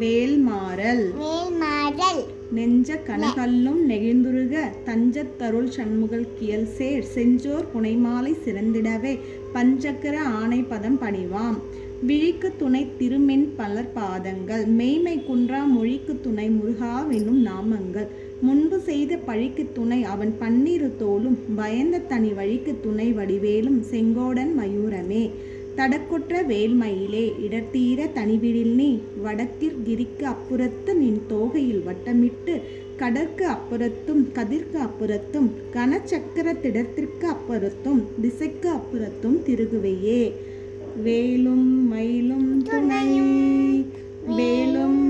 வேல்மாறல். வேல்மாறல். நெஞ்ச கனகல்லும் நெகிழ்ந்துருக தஞ்சத்தருள் சண்முகல் கியல் சேர் செஞ்சோர் புனைமாலை சிறந்திடவே பஞ்சக்கர ஆணை பதம் பணிவாம். விழிக்கு துணை திருமென் பலர் பாதங்கள் மெய்மை குன்றா மொழிக்கு துணை முருகாவெனும் நாமங்கள். முன்பு செய்த பழிக்கு துணை அவன் பன்னிரு தோளும் பயந்த தனி வழிக்கு துணை வடிவேலும் செங்கோடன் மயூரமே. தடக்குற்ற வேல்மயிலே இடர்த்தீர தனிவிடில் நீ வடக்கிற் கிரிக்கு அப்புறத்து நின் தோகையில் வட்டமிட்டு கடற்கு அப்புறத்தும் கதிர்க்கு அப்புறத்தும் கனச்சக்கர திடத்திற்கு அப்புறத்தும் திசைக்கு அப்புறத்தும் திருகுவையே. வேலும் மயிலும் துணை வேலும்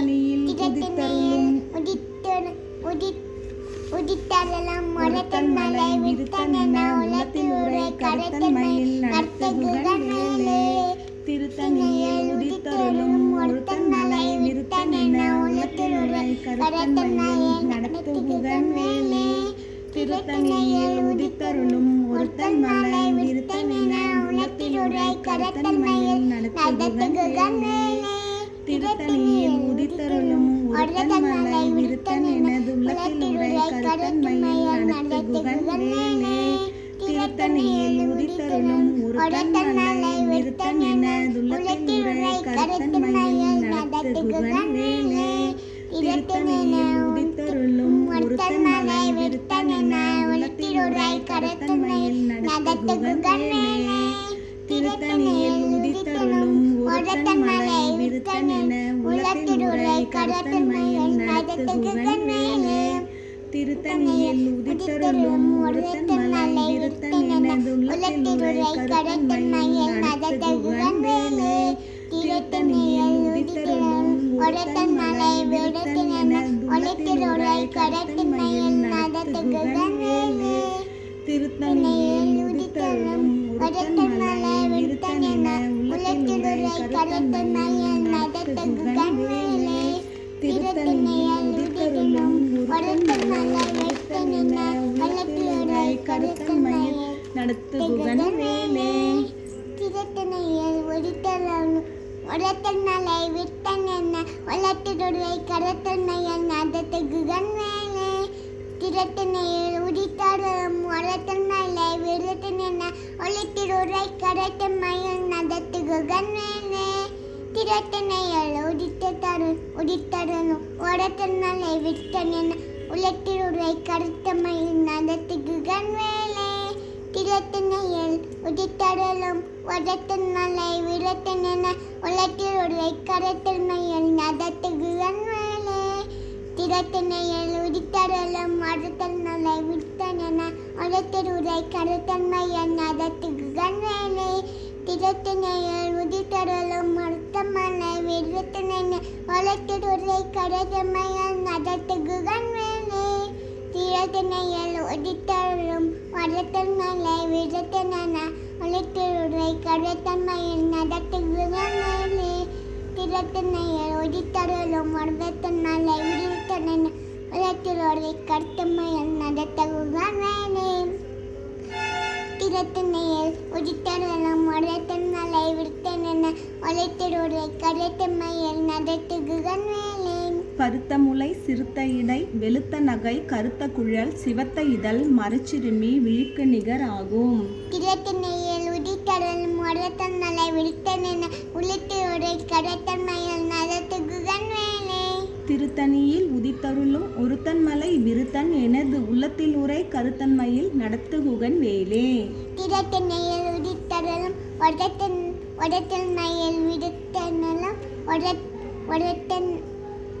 திருத்தணியில் உதித்தருளும் உதித்தரு உதி உதித்தரலாம் மொரத்தன் மலை விருத்தன் என உலகத்தில் உரை கரத்தன் மயில் நடத்துகுகன் மேலே திருத்தணியில் உதித்தருளும் ஒருத்தன் மலை விருத்தன் என உலகத்தில் உரை கருத்தன் மயில் நடத்துகுகன் வேலே திருத்தணியில் உதித்தருளும் ஒருத்தன் மலை விருத்தன் என உலகத்தில் உரை கருத்தன் மயில் நடத்துகுகன் வேலே திருத்தணியில் உதித்தருளும் ஒருத்தன் மலை விருத்தன் எனது உரை கருத்தன் நடத்துகுகன் வேலே திருத்தணியில் உதித்தருளும் ஒருத்தன் மலை விருத்தன் எனது உரை கருத்தன் நடத்துகுகன் வேலே திருத்தணியில் உதித்தருளும் மலை விருத்தன் என உள்ளத்தில் உரை நடத்துகுகன் வேலே திருத்தணியில் உதித்தருளும் ஒருத்தன் மலை விருத்தன் என உலகத்தில் உரை கருத்தன் மயில் நடத்துகுகன் வேலே திருத்தணியில் உதித்தருளும் ஒருத்தன் மலை விருத்தன் எனது உள்ளத்தில் உரை கருத்தன் மயில் நடத்துகுகன் வேலே திருத்தணியில் உதித்தருளும் ஒருத்தன் மலை விருத்தன் என உள்ளத்தில் உரை கருத்தன் மயில் நடத்துகுகன் வேலே திருத்தணியில் உதித்தருளும் ஒருத்தன் மலை விருத்தன் நடத்துகுகன் வேலே திருத்தணியில் உதித்தருளும் ஒருத்தன் விட்டன் என்ன நடத்துகுகன் வேலே உலத்தன் மலை விருத்தன் என்ன உலத்திடுரை கரத்தன்மையல் நடத்துகுகன் வேலே திருத்தணையில் உடித்த தரும் உடித்தரணும் உலத்தன் மலை விட்டன் என்ன உலத்திடுரை கருத்தமையில் நடத்துகுகன் வேலே திரத்தினையில் உதித்தடலும் வடத்தின் மலை விரத்தன் என உலகில் திரத்தினையில் உதித்தடலும் வடத்தின் மலை விருத்தன் என உலகில் உரை கருத்தன்மையில் நடத்துகுகன் வேலே திரத்தினையில் உதித்தடலும் மருத்தன் மலை விருத்தன் என உலகில் உரை கருத்தன்மையில் நடத்துகுகன் வேலே திரத்தினையில் ஒடித்தரும் வடத்தன்மலை விடத்தன உழைத்திருரை கடத்தன்மையில் நடத்துகிறே திரத்தினையில் ஒடித்தருளும் வடத்தன்மலை விடத்தன உழைத்திருரை கடத்தன்மையில் நடத்துகிறே திரத்தினையில் ஒடித்தருளும் வடத்தன்மலை விடத்தன உழைத்திருரை கடத்தன்மையில் நடத்துகிறே பருத்த முலை சிறுத்த இடை வெளுத்த நகை கருத்த குழல் சிவத்த இதழ் மரச்சிறுமி விழிக்கு நிகர் ஆகும். கிழத்தினையில் உதித்தரல் முரத்தன் மலை விழுத்தன உள்ளிட்டோரை கடத்தன்மையில் நடத்துகுகன் வேலே திருத்தணியில் உதித்தருளும் ஒருத்தன் மலை விருத்தன் எனது உள்ளத்தில் உரை கருத்தன்மையில் நடத்துகுகன் வேலே. கிழத்தினையில் உதித்தரலும் உடத்தன் உடத்தன்மையில் விடுத்தனலும் உடத்தன்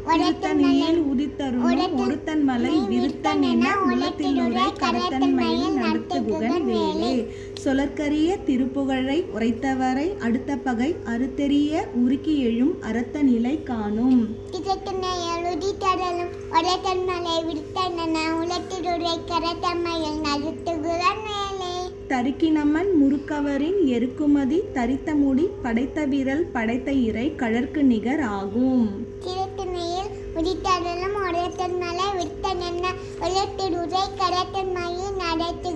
திருத்தணியில் உதித்தருளும் ஒருத்தன் மலை விருத்தன் என உள்ளத்தில் உரை கருத்தன்மையில் நடத்துகுகன் வேலே. சொலற்கரிய திருப்புகழை உரைத்தவரை அடுத்த பகை அறுத்தெறிய உருக்கி எழும் அரத்த நிலை காணும். தரிக்கினமன் முறுக்கவரின் எருக்குமதி தரித்த முடி படைத்த விரல் படைத்த இறை கழற்கு நிகர் ஆகும். உதித்தடலும் உடைத்தன்மலை வித்தனென்ன உலத்திடுரை கடத்தன்மையை நடத்துகிறேன்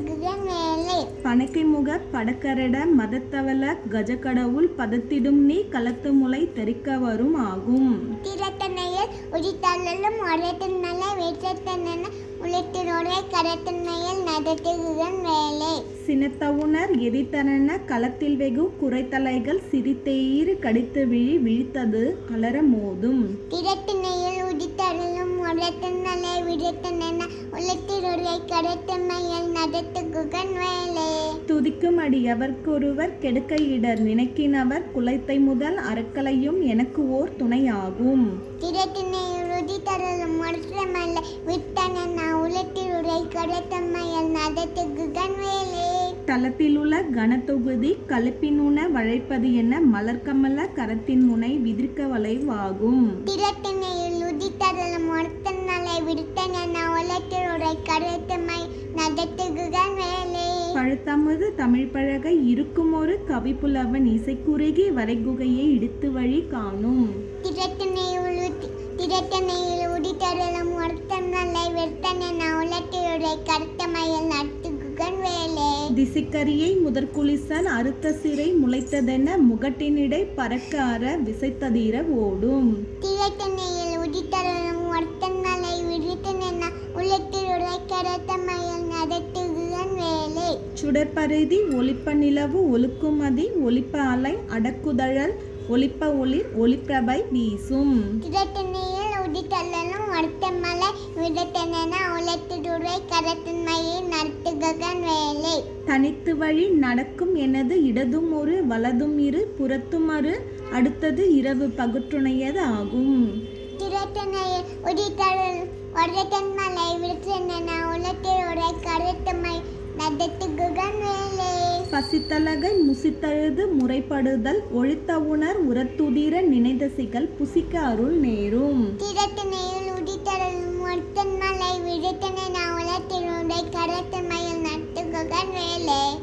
வேலை பணக்கை முக படக்கரட மதத்தவள கஜக்கடவுள் பதத்திடும் நீ களத்து முளை தெறிக்க வரும் ஆகும் திரட்டனையில் உதித்தடலும் உடைத்தன்மலை வித்தனென்ன உலத்திடுரை கடத்தன்மையில் நடத்துகிறேன் வேலை. சினத்தவுணர் எதிர்த்தன களத்தில் வெகு குறைத்தலைகள் சிரித்தெயிறு கடித்து விழி விழித்தது அலர மோதும். திரட்டினையில் உதித்தடலும் உடைத்தன்மலை விடுத்தனென்ன உலத்திடுரை கடத்தன்மையில் நடத்துகிறேன் வேலை. துதிக்கும் அடி எவர்க்கொருவர் கெடுக்க இடர் நினைக்கினவர் குலைத்தை முதல் அறக்கலையும் எனக்கு ஓர் துணையாகும். திரட்டினையில் உதித்தடலும் உடைத்தன்மலை விட்டனென்ன உலத்திடுரை கடத்தன்மையில் நடத்துகிறேன் வேலை. தளத்திலுள்ள கனத்தொகுதி கலப்பினுண வளைப்பது என மலர்கமல கரத்தின் முனை விதிர்க்க வளைவாகும். திரட்டினையில் உதித்தடலும் ஒருத்தனலை விடுத்தன உலத்திலுரை கடத்தமை நடத்துகிறான் வேலை பழுத்தமது தமிழ் பழக இருக்கும் ஒரு கவிப்புலவன் இசைக்குறுகி வரைகுகையை இடித்து வழி காணும். திரட்டினையில் உதி திரட்டினையில் உதித்தடலும் ஒருத்தனலை விடுத்தன கடத்தமையில் நடத்துகிறான் வேலை திசைக்கரியை முதற்குளிசன் அறுத்த சிறை முளைத்ததென முகட்டினிடை பறக்க அற விசைத்ததிர ஓடும். திரட்டினையில் உதித்தடலும் ஒருத்தனலை விடுத்தன உலத்திலுரை கடத்தமையில் நடத்துகிறான் வேலை. சுடற்பரிதி ஒளிப்ப நிலவு ஒழுக்குமதி ஒளிப்ப அலை அடக்குதழல் ஒளிப்ப ஒளிர் ஒளிப்பிரபை வீசும். திரட்டனையில் உதித்தள்ளலும் வருத்தமலை விடத்தென உலத்திடுரை கடத்தன்மையை நடத்துகிறான் வேலை. தனித்து வழி நடக்கும் எனது இடதும் ஒரு வலதும் இரு புறத்தும் அரு அடுத்தது இரவு பகுற்றுணையது ஆகும். திரட்டனையில் உதித்தள்ளல் வருத்தன்மலை விடத்தென உலத்திடுரை கடத்தமை நடத்துகிறான் வேலை. பசித்தலகை முசித்தழுது முறைப்படுதல் ஒழித்த உணர் உரத்துதிர நினைதசிகள் புசிக்க அருள் நேரும். திரட்டனையில் உதித்தள்ளலும் வருத்தன்மலை விடத்தென உலத்திடுரை கடத்தமையில் நடத்துகிறான் வேலை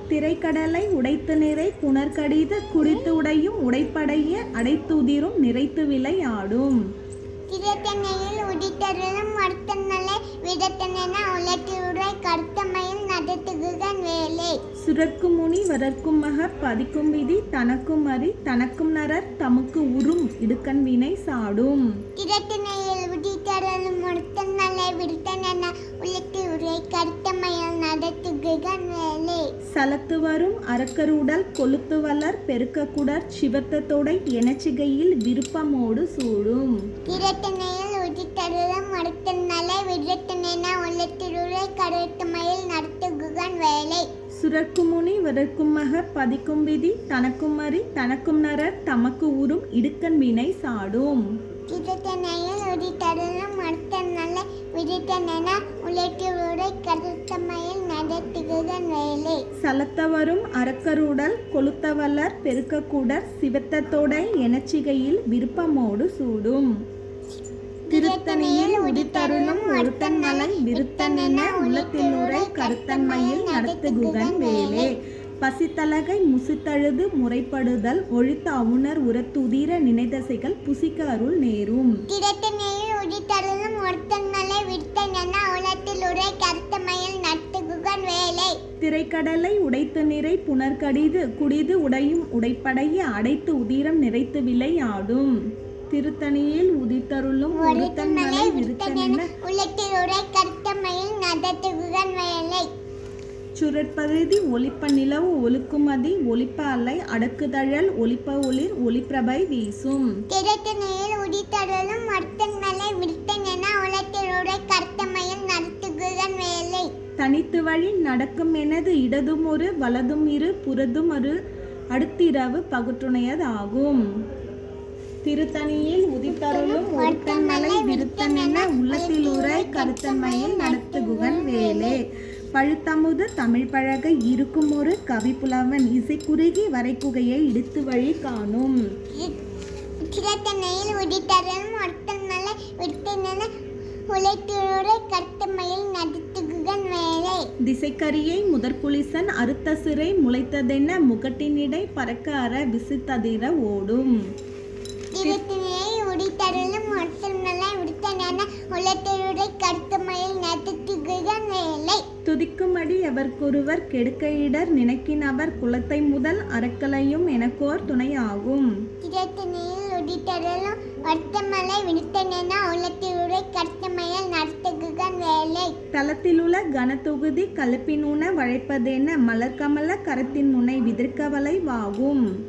திரைக்கடலை உடைத்து நிறை புனர்கடித குடித்து உடையும் உடைப்படைய அடைத்துதிரும் நிறைத்து விளை ஆடும். திரட்டனையில் உதித்தருளும் வருத்தனலை விடத்தன உலத்திலுரை கருத்தமையில் நடத்துகிறான் வேலை சுரர்க்கும் முனி வரர்க்கும் மக பதிக்கும் விதி தனக்கும் அறி தனக்கும் நரர் தமக்கு உறும் இடுக்கண் வினை சாடும். திரட்டனையில் உதித்தருளும் வருத்தனலை விடத்தன உலத்திலுரை கருத்தமையில் வேலை சலத்து வரும் அரக்கருடல் கொளுத்து வளர் பெருக்கக்குடர் சிவத்தத்தோடை எனச்சிகையில் விருப்பமோடு சூடும் திரட்டனையில் உதித்தருளும் வருத்தனலை விடத்தன உலத்திலுரை கருத்தமையில் நடத்துகிறான் வேலை சுரர்க்கும் முனி வரர்க்கும் மக பதிக்கும் விதி தனக்கும் அறி தனக்கும் நரர் தமக்கு உறும் இடுக்கண் வினை சாடும் திரட்டனையில் உதித்தருளும் வருத்தனலை கருத்தமையில் வேலை. சலத்தவரும் அரக்கருடல் கொளுத்தவலர் பெருக்கக்கூடர் சிவத்தத்தோடை எனச்சிகையில் விருப்பமோடு சூடும். திருத்தணியில் உடித்தருளும் ஒருத்தன் நலன் விருத்தனென உள்ளத்தினுரை கருத்தன்மையில் நடத்துகுகன் வேலே. பசித்தலகை முசித்தழுது முறைப்படுதல் ஒழித்த அவுணர் உரத்துதிர நினைதசைகள் புசிக்க அருள் நேரும். வேலை. திரைக்கடலை உடைத்து நிறை புனர்கடிது குடிது உடையும் உடைப்படைய அடைத்து உதிரம் நிறைத்து விளை ஆடும். திருத்தணியில் உதித்தருளும் விருத்தனென உலத்திலுரை கருத்தமையில் நடத்துகுகன் வேலை. சுரற்பகுதி ஒளிப்ப நிலவு ஒழுக்குமதி ஒளிப்ப அலை அடக்குதழல் ஒளிப்ப ஒளிர் ஒளிப்பிரபை வீசும். திரட்டனையில் உதித்தருளும் ஒருத்தன்மலை விடுத்தன உலத்திலுரை கருத்தமையில் நடத்துகுகன் வேலை. தனித்து வழி நடக்கும் எனது இடதும் ஒரு வலதும் இரு புறதும் ஒரு அடுத்திரவு பகுற்றுணையதாகும் திருத்தணியில் உதித்தருளும் ஒருத்தன்மலை விருத்தனென உள்ளத்திலுரை கருத்தன்மையில் நடத்துகுகன் வேலே. பழுத்தமுது தமிழ் பழக இருக்கும் ஒரு கவிப்புலவன் இசை குறுகி வரைக்குகையை இடித்து வழி காணும். திரட்டனையில் உதித்தருளும் ஒருத்தன்மலை விடுத்தன உழைத்திருரை கருத்தமையில் நடத்துகுகன் வேலை திசைக்கரியை முதற்குலிசன் அறுத்த சிறை முளைத்ததென்ன முகட்டினிடை பறக்க அற விசித்ததிர ஓடும் திருத்தினையை உடித்தருளும் ஒருத்தன் நல்லா விடுத்தன உழைத்திருரை கருத்தமையில் நடத்துகுகன் வேலை துதிக்குமடி எவர்க்கொருவர் கெடுக்கையிடர் நினைக்கினவர் குலத்தை முதல் அறக்கலையும் எனக்கோர் துணையாகும். திருத்தினையில் உடித்தருளும் ஒருத்தமலை விடுத்தன உழைத்திருரை கருத்தமையில் நடத்துகுகன் வேலை. தலத்திலுள்ள கனதொகுதி கலப்பினுண வழைப்பதென மலர்கமல கரத்தின் முனை விதிர்க்கவலை வாகும்.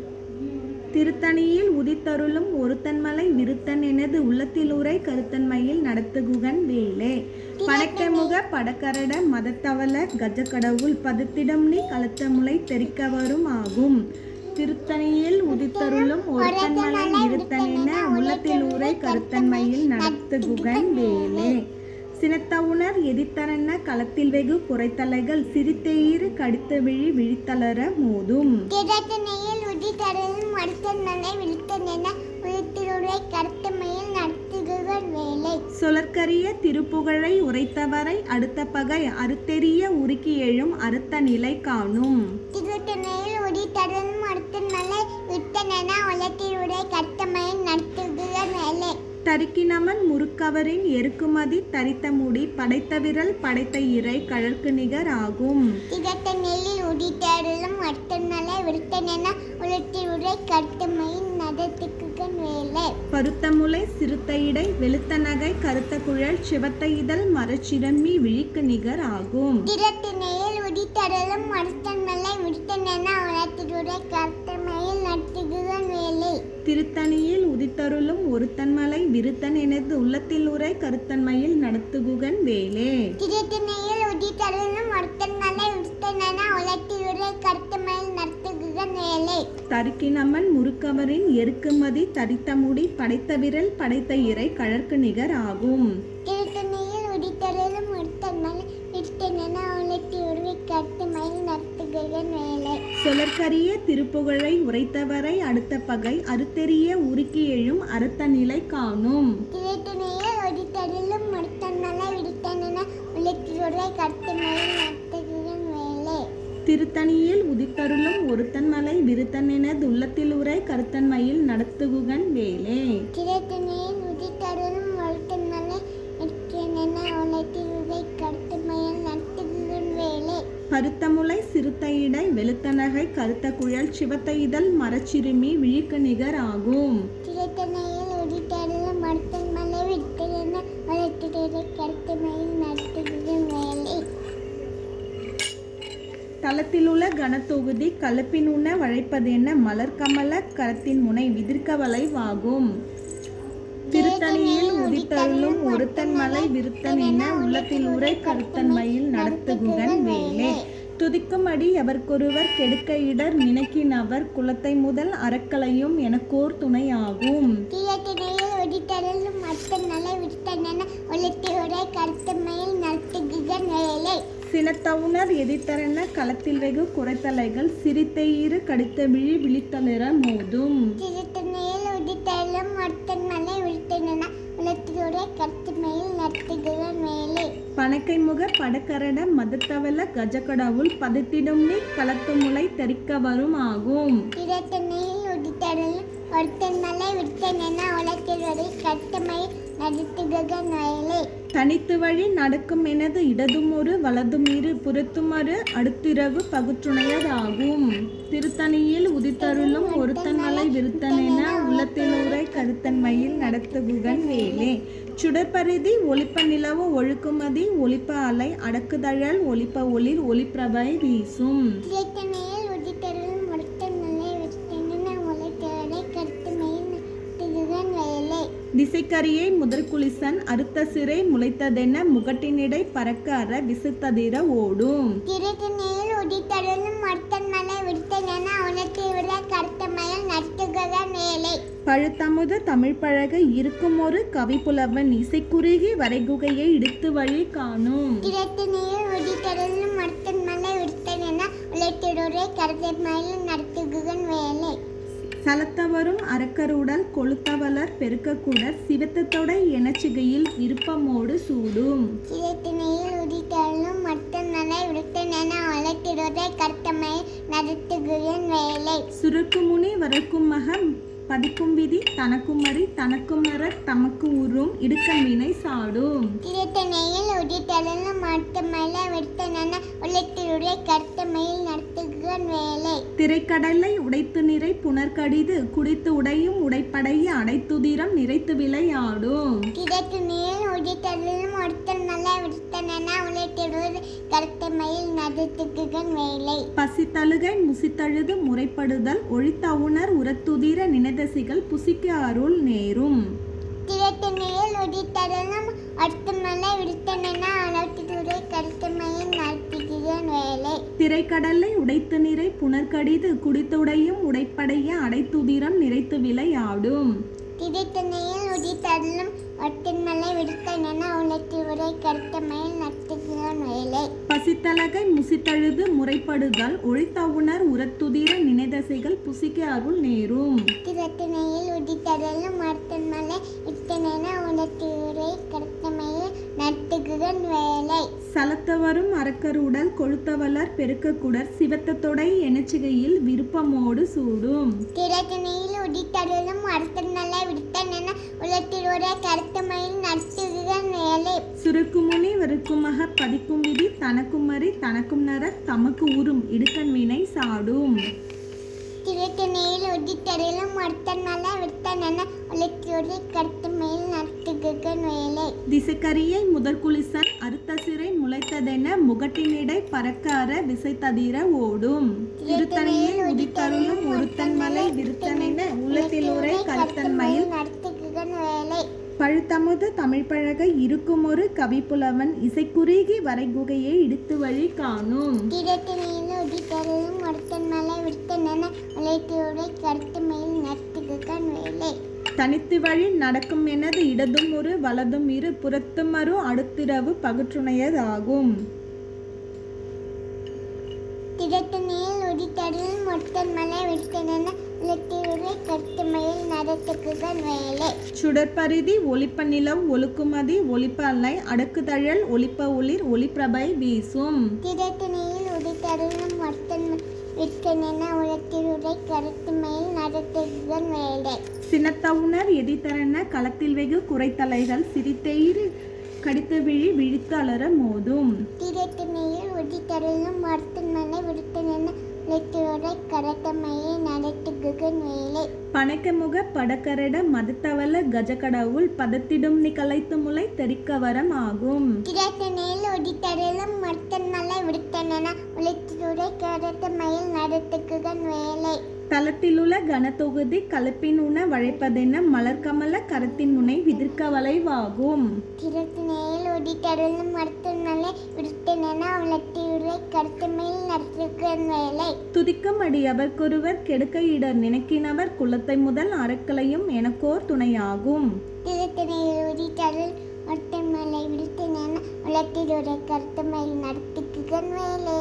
திருத்தணியில் உதித்தருளும் ஒருத்தன்மலை விருத்தன் எனது உள்ளத்திலுரை கருத்தன்மையில் நடத்துகுகன் வேலே. பணக்கமுக படக்கரட மதத்தவல கஜக்கடவுள் பதத்திடம் நீ கலத்தமுலை தெரிக்கவரும் ஆகும். திருத்தணியில் உதித்தருளும் ஒருத்தன்மலை விருத்தன் என உள்ளத்திலூரை கருத்தன்மையில் நடத்துகுகன் வேலே. சினத்தவுணர் எதித்தரன களத்தில் வெகு குறைத்தலைகள் சிரித்தெயிறு கடித்த விழி விழித்தளர மோதும். உதித்தருளும் ஒருத்தன்மலை விடுத்தன உழைத்திருரை கருத்தமையில் நடத்துகுகன் வேலை. சொலற்கரிய திருப்புகழை உரைத்தவரை அடுத்த பகை அறுத்தெறிய உருக்கி எழும் அறுத்த நிலை காணும். திருத்தணையில் உடித்தருளும் ஒருத்தன்மலை விட்டன உழைத்திருரை கருத்தமையில் தரிக்கினமன் முறுக்கவரின் எருக்குமதி தரித்த முடி படைத்த விரல் படைத்த இறை கழற்கு நிகர் ஆகும். திகட்ட நெல்லில் உடித்தருளும் ஒருத்தன்மலை விடுத்தன உழைத்திருரை கருத்தமையில் நடத்துகுகன் வேலை. பருத்தமுலை சிறுத்த இடை வெளுத்த நகை கருத்த குழல் சிவத்த இதழ் மரச்சிரம்மி விழிக்கு நிகர் ஆகும். திரட்டினையில் உடித்தருளும் ஒருத்தன்மலை விடுத்தன உழைத்திருரை கருத்தமையில் நடத்துகுகன் வேலை திருத்தணியில் உதித்தருளும் ஒருத்தன்மலை விருத்தன் எனது உள்ளத்தில் உரை கருத்தன்மையில் நடத்துகுகன் வேலே. திரட்டினையில் உடித்தருளும் ஒருத்தன்மலை விடுத்தன உழைத்திருரை கருத்தமையில் நடத்துகுகன் வேலை. தருக்கினமன் முறுக்கவரின் எருக்குமதி தரித்த முடி படைத்த விரல் படைத்த இறை கழற்கு நிகர் ஆகும். சொலற்கரிய திருப்புகழை உரைத்தவரை அடுத்த பகை அறுத்தெறிய உருக்கி எழும் அறுத்த நிலை காணும். திரைத்துணையில் உதித்தருளும் ஒருத்தன்மலை விருத்தன் எனது உள்ளத்தில் உரை கருத்தன்மையில் நடத்துகுகன் வேலே. பருத்தமுலை சிறுத்த இடை வெளுத்த நகை கருத்த குழல் சிவத்த இதழ் மரச்சிறுமி விழிக்கு நிகர் ஆகும். தளத்திலுள்ள கனத்தொகுதி கலப்பினுண்ண வழைப்பதென்ன மலர்கமல கரத்தின் முனை விதிர்க்கவலை வாகும் திருத்தணியில் உதித்தருளும் ஒருத்தன் மலை விருத்தன் என உள்ளத்தில் உரை கருத்தன்மையில் நடத்துகுகன் வேலே. துதிக்குமடி எவர்க்கொருவர் கெடுக்க இடர் நினைக்கினவர் குலத்தை முதல் அறக்கலையும் எனக்கோர் நடத்துகுகன் வேலை. சினத்தவுணர் எதிர்த்தரன களத்தில் வெகு குறைத்தலைகள் சிரித்தெயிறு கடித்த விழி விழித்தளிர மோதும். உடித்தருளும் ஒருத்தன்மலை விடுத்தன உழைத்திருரை கருத்தமையில் நடத்துகுகன் வேலை பணக்கை முக படக்கரட மதத்தவள கஜக்கடவுள் பதத்திடும் நீ களத்து முளை தெரிக்க வரும் ஆகும் திரைத்துணையில் உடித்தருளும் ஒருத்தன்மலை விடுத்தன உழைத்திருரை கருத்தமையில் நடத்துகுகன் வேலை தனித்து வழி நடக்கும் எனது இடதுமொரு வலதுமீறு புறத்துமறு அடுத்திரவு பகுற்றுணையதாகும். திருத்தணியில் உதித்தருளும் ஒருத்தன் மலை விருத்தன் என உள்ளத்திலூரை கருத்தன்மையில் நடத்துகுகன் வேலே. சுடற்பரிதி ஒளிப்ப நிலவு ஒழுக்குமதி ஒளிப்ப அலை அடக்குதழல் ஒளிப்ப ஒளிர் ஒளிப்பிரபை வீசும். திசைக்கரியை முதற்குலிசன் அறுத்த சிறை முளைத்ததென முகட்டினிடை பறக்க அற விசுத்ததிர ஓடும். திருத்தணியில் உடித்தருளும் ஒருத்தன்மலை விடுத்தன உழைத்திருரை கருத்தமையில் நடத்துகுகன் வேலை பழுத்தமுத தமிழ் பழக இருக்கும் ஒரு கவிப்புலவன் இசைக்குறுகி வரைகுகையை இடுத்து வழி காணும். விடுத்தன உழைத்திருரை கருத்தமையில் நடத்துகுகன் வேலை சலத்தவரும் அரக்கருடல் கொளுத்தவலர் பெருக்கக்கூடர் சிவத்தத்தொடை எனச்சுகையில் விருப்பமோடு சூடும். கிழத்தினையில் உதித்தருளும் மட்டன் மலை விருத்தன் என வளர்த்திடுவதை கருத்தமையில் நடத்துகிறேன் வேலை. சுருக்குமுனி வரக்கும் மகம் பதிக்கும் விதி தனக்கும் மறி தனக்கும் நரர் தமக்கு உறும் இடுக்கன் வினை சாடும். கிழத்தனையில் உதித்தருளும் மட்டன் மலை விருத்தன் என வளர்த்திடுவதை கருத்தமையில் நடத்துகிறேன் வேலை. திரைக்கடலை உடைத்து நிறை புனர்கடிது குடித்து உடையும் உடைப்படைய அடைத்துதிரம் நிறைத்து விளையாடும். கிழக்கு நீர் உதித்தருளும் ஒருத்தன் மலை விருத்தன் என உழைத்திடுவது கருத்தமையில் நடத்துகிறேன் வேலை. பசித்தழுகை முசித்தழுது முறைப்படுதல் ஒழித்தவுணர் உரத்துதிர நினைதசிகள் புசிக்கு அருள் நேரும். கிழத்தினையில் உதித்தருளும் ஒருத்தன் மலை விருத்தன் என உழைத்திடுவதை கருத்தமையில் நடத்துகிறேன் வேலை. திரைக்கடலை உடைத்து நிறை புனர்கடிது குடித்துடையும் உடைப்படைய அடைத்துதிரம் நிறைத்து விளையாடும். திரைத்தனையில் உதித்தருளும் ஒட்டன்மலை விடுத்தன் உலர்த்தி உரை கருத்தமையில் நடத்துகிறான் வேலை பசித்தலகை முசித்தழுது முறைப்படுதல் ஒழித்தவுணர் உரத்துதிர நினைதசைகள் புசிக்கு அருள் நேரும். திரைத்தனையில் உதித்தருளும் ஒட்டன்மலை விடுத்தன் உலர்த்தி உரை கருத்தமையில் நடத்துகிறான் வேலை. சலத்தவரும் அரக்கருடல் கொழுத்தவலர் பெருக்கக்குடர் சிவத்தத்தொடை எனச்சுகையில் விருப்பமோடு சூடும். திரைத்தனையில் உதித்தருளும் ஒட்டன்மலை விடுத்தன் உரை கருத்தமையில் நடத்துகிறான் வேலை. சுருக்குமுனி வெறுக்குமக பதிக்கும் விதி தனக்கும் மறி தனக்கும் நரர் தமக்கு உறும் இடுக்கன் வினை சாடும். திரைத்தனையில் உதித்தருளும் ஒட்டன்மலை விடுத்தன் என உலர்த்தி உரை கருத்தமையில் நடத்துகிறான் வேலை திசைக்கரியை முதற்குலிசன் அறுத்த சிறை முளைத்ததென முகட்டினிடை பறக்க அற விசைத்ததிர ஓடும். திருத்தணியில் உதித்தருளும் ஒருத்தன் மலை விருத்தனென உள்ளத்திலூரை கருத்தன்மையில் நடத்துகிறன் வேலை பழுத்தமுது தமிழ் பழக இருக்குமொரு கவிப்புலவன் இசைக்குறுகி வரைகுகையை இடித்து வழி காணும். திரட்டினியில் உதித்தருளும் ஒருத்தன் மலை விடுத்தன உழைத்தியுடைய கருத்து மேல் நடத்துகிறன் வேலை. தனித்து வழி நடக்கும் எனது இடதும் ஒரு வலதும் இரு புறத்துமரு அடுத்திரவு பகுற்றுணையதாகும். திரட்டினியில் உதித்தருளும் ஒருத்தன் மலை விடுத்தன சுடற்பரிதி ஒளிப்ப நிலவு ஒழுக்குமதி ஒளிப்ப அல்லை அடுக்குதழல் ஒளிப்ப ஒளிர் ஒளிப்பிரபை வீசும். திரட்டினியில் உதித்தருளும் ஒருத்தன் விடுத்தன உழைத்தியுடைய கருத்து மேல் வேலை. சினத்தவுணர் எதித்தரன களத்தில் வெகு குறைத்தலைகள் சிரித்தெயிறு கடித்து விழி விழித்து அலற மோதும். திரைத்திணையில் உதித்தருளும் ஒருத்தன் மலை விடுத்தன உழைத்தியுடைய கருத்தமையை நடத்துகிறன் வேலை பனைக்கமுக படக்கரட மதத்தவல கஜகடவுள் பதத்திடும் நி கலைத்து முளை தெறிக்க வரம் ஆகும் கிழத்தனையில் ஒடித்தருளும் மர்த்தன் மலை விடுத்தன உழைத்துறை கருத்த மயில் நடத்துக்குகன் வேலை தளத்திலுள்ள கனத்தொகுதி கலப்பின் உண வழைப்பதென மலர்கமல கரத்தின் முனை விதிர்க்க வளைவாகும் கிழத்தினையில் விடுத்தன உழைத்துறை கருத்த மயில் நடத்துக்குகன் வேலை. துதிக்கும் அடியவர்க்கொருவர் கெடுக்க இடர் நினைக்கினவர் குலத்தை முதல் அறக்கலையும் எனக்கோர் துணையாகும். மலை விடுத்தன உழைத்துறை கருத்த மயில் நடத்துக்குகன் வேலை.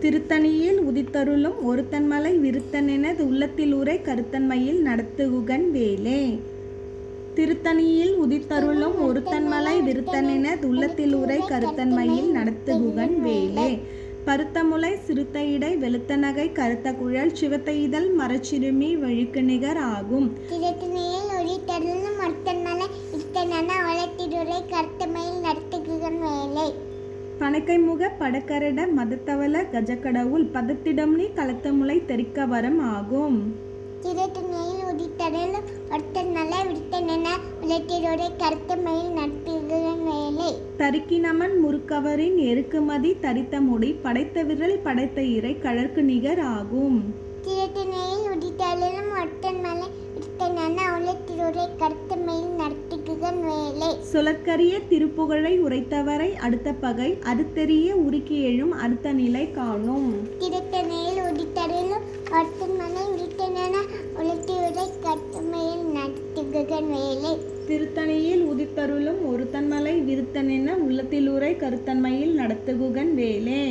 திருத்தணியில் உதித்தருளும் ஒருத்தன் மலை விருத்தனெனது உள்ளத்தில் உரை கருத்தன்மையில் நடத்துகுகன் வேலே. திருத்தணியில் உதித்தருளும் ஒருத்தன் மலை விருத்தனெனது உள்ளத்தில் உரை கருத்தன்மையில் நடத்துகுகன் வேலே. பருத்தமுலை சிறுத்த இடை வெளுத்த நகை கருத்த குழல் சிவத்த இதழ் மரச்சிறுமி வழுக்கு நிகர் ஆகும். கிழத்தினையில் ஒடித்தருளும் மர்த்தன் மலை விடுத்தன உழைத்துறை கருத்த மயில் நடத்துக்குகன் வேலை. பனைக்கை முக படக்கரட மதத்தவல கஜக்கடவுள் பதத்திடம் நீ கலத்தமுலை தெறிக்க வரம் ஆகும். திரட்டினையில் உதித்தடலும் ஒருத்தன் மலை விடுத்தன உழைத்திரோட கருத்த மயில் நடத்துகிறன் வேலை. தருக்கினமன் முறுக்கவரின் எருக்குமதி தரித்த முடி படைத்த விரல் படைத்த இறை கழற்கு நிகர் ஆகும். திரட்டினையில் உதித்தடலும் ஒருத்தன் மலை விடுத்தன உழைத்திரோட கருத்த மயில் நடத்துகிறன் வேலை. சுழற்கரிய திருப்புகழை உரைத்தவரை அடுத்த பகை அறுத்தெறிய உருக்கி எழும் அடுத்த நிலை காணும். திரட்டினையில் உதித்தடலும் ஒருத்தன் மலை விடுத்தன உழைத்திரோட கருத்த மயில் நடத்துகிறன் வேலை திருத்தணியில் உதித்தருளும் ஒருத்தன்மலை விருத்தனென உள்ளத்திலுரை கருத்தன்மையில் நடத்துகுகன் வேலே.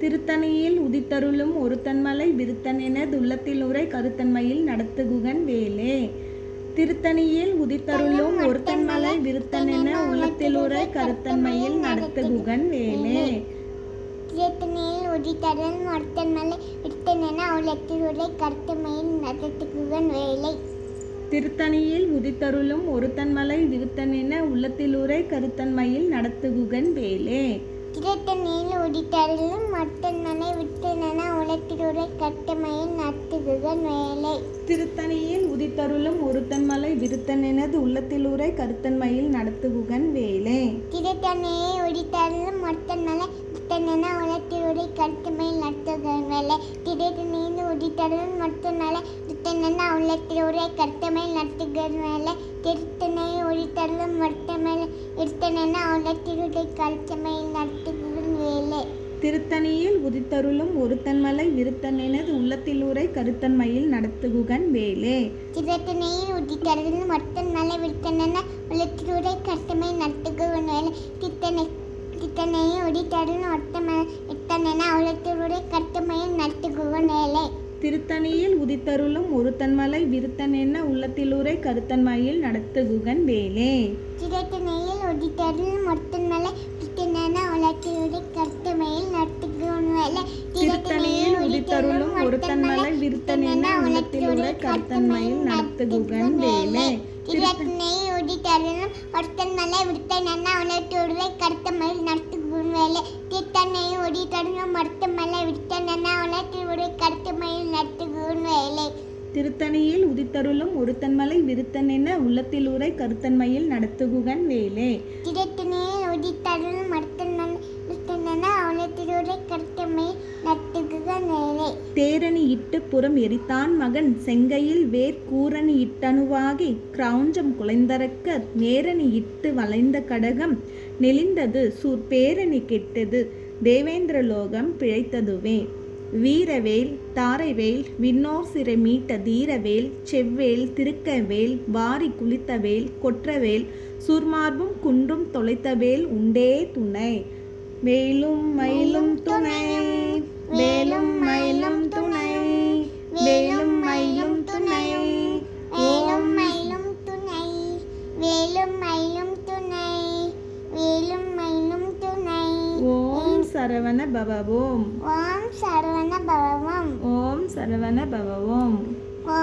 திருத்தணியில் உதித்தருளும் ஒருத்தன்மலை விருத்தன் என துள்ளத்தில் உரை கருத்தன்மையில் நடத்துகுகன் வேலே. திருத்தணியில் உதித்தருளும் ஒருத்தன்மலை விருத்தன் என உள்ளத்தில் உரை கருத்தன்மையில் நடத்துகுகன் வேலே. உதித்தருளும் மலை விருத்தன் என உள்ளத்தில் உரை கருத்தமையில் நடத்துகுகன் வேலை. திருத்தணியில் உதித்தருளும் ஒருத்தன்மலை விருத்தன் என உள்ளத்தில் உரை கருத்தன்மையில் நடத்துகுகன் வேலே. திருத்தணியில் உதித்தருளும் ஒருத்தன் மலை விருத்தன் என உள்ளத்தில் உரை கருத்தமையில் நடத்துகுகன் வேலை. திருத்தணியில் உதித்தருளும் ஒருத்தன்மலை விருத்தன் எனது உள்ளத்தில் உரை கருத்தன்மையில் நடத்துகுகன் வேலே. திருத்தணியை ஒடித்தருளும் ஒருத்தன் உள்ளத்தில் உரை கருத்தமையில் நடத்துகுகன் வேலை திருத்தணியில் உதித்தருளும் ஒருத்தன் மலை விருத்தன் என உள்ளத்தில் உரை கருத்தமையில் நடத்துகுகன் வேலை திருத்தணியை ஒடித்தருளும் ஒருத்தன் மலை விருத்தன் என உள்ளத்தில் உரை கருத்தமையில் நடத்துகுகன் வேலை. திருத்தணியில் உதித்தருளும் ஒருத்தன்மலை விருத்தன் எனது உள்ளத்தில் உரை கருத்தன்மையில் நடத்துகுகன் வேலே. திருத்தணியில் உதித்தருளும் ஒருத்தன் மலை விருத்தன் என உள்ளத்தில் உரை கருத்தமையில் நடத்துகுகன் வேலை. திருத்தணி விருத்தன் என உள்ளத்தில் உரை கருத்தமையில் நடத்துகுகன் வேலை திருத்தணியில் உதித்தருளும் ஒருத்தன்மலை விருத்தன் என உள்ளத்தில் உரை கருத்தன்மையில் நடத்துகுகன் வேலே. திருத்தணியில் ஒடித்தருளும் ஒருத்தன் மலை விருத்தன் என உள்ளத்தில் உரை கருத்தமையில் நடத்துகுகன் வேலை திருத்தணியில் உதித்தருளும் ஒருத்தன்மலை விருத்தன் என உள்ளத்தில் உரை கருத்தன்மையில் நடத்துகுகன் வேலே. திருத்தணியை ஒடித்தருளும் ஒருத்தன் மலை விருத்தன் என உள்ளத்தில் உரை கருத்தமையில் வேலை திருத்தணியை ஒடித்தருளும் ஒருத்தன் மலை விருத்தன் என உள்ளத்தில் உரை கருத்தமையில் நடத்துகுகன் வேலை. திருத்தணியில் உதித்தருளும் ஒருத்தன்மலை விருத்தன் என உள்ளத்தில் உரை கருத்தன்மையில் நடத்துகுகன் வேலே. திருத்தணியில் ஒடித்தருளும் ஒருத்தன் தேரணி இட்டு புறம் எரித்தான் மகன். செங்கையில் வேர் கூரணி இட்டணுவாகி கிரௌஞ்சம் குலைந்தரக்க நேரணி இட்டு வளைந்த கடகம் நெளிந்தது சூர் பேரணி கெட்டது தேவேந்திர லோகம் பிழைத்ததுவே. வீரவேல் தாரைவேல் விண்ணோர் சிறை மீட்ட தீரவேல் செவ்வேல் திருக்கவேல் வாரி குளித்தவேல் கொற்றவேல் சூர்மார்பும் குன்றும் தொலைத்தவேல் உண்டே துணை. வேலும் மயிலும் துணை. வேலும் மயிலும் துணை. வேலும் மயிலும் துணை. வேலும் மயிலும் துணை. வேலும் மயிலும் துணை. வேலும் மயிலும் துணை. ஓம் சரவண பவவோம். ஓம் சரவண பவம் ஓம் சரவண பவவோம்.